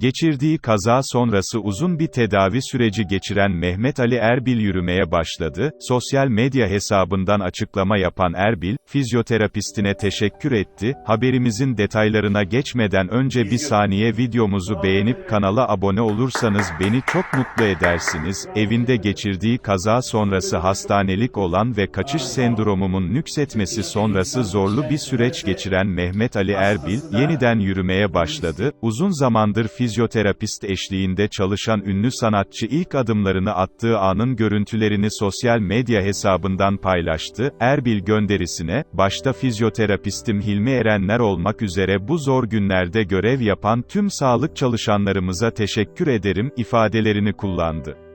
Geçirdiği kaza sonrası uzun bir tedavi süreci geçiren Mehmet Ali Erbil yürümeye başladı. Sosyal medya hesabından açıklama yapan Erbil, fizyoterapistine teşekkür etti. Haberimizin detaylarına geçmeden önce bir saniye videomuzu beğenip kanala abone olursanız beni çok mutlu edersiniz. Evinde geçirdiği kaza sonrası hastanelik olan ve kaçış sendromumun nüksetmesi sonrası zorlu bir süreç geçiren Mehmet Ali Erbil, yeniden yürümeye başladı. Uzun zamandır fizyoterapist eşliğinde çalışan ünlü sanatçı ilk adımlarını attığı anın görüntülerini sosyal medya hesabından paylaştı. Erbil gönderisine, başta fizyoterapistim Hilmi Erenler olmak üzere bu zor günlerde görev yapan tüm sağlık çalışanlarımıza teşekkür ederim ifadelerini kullandı.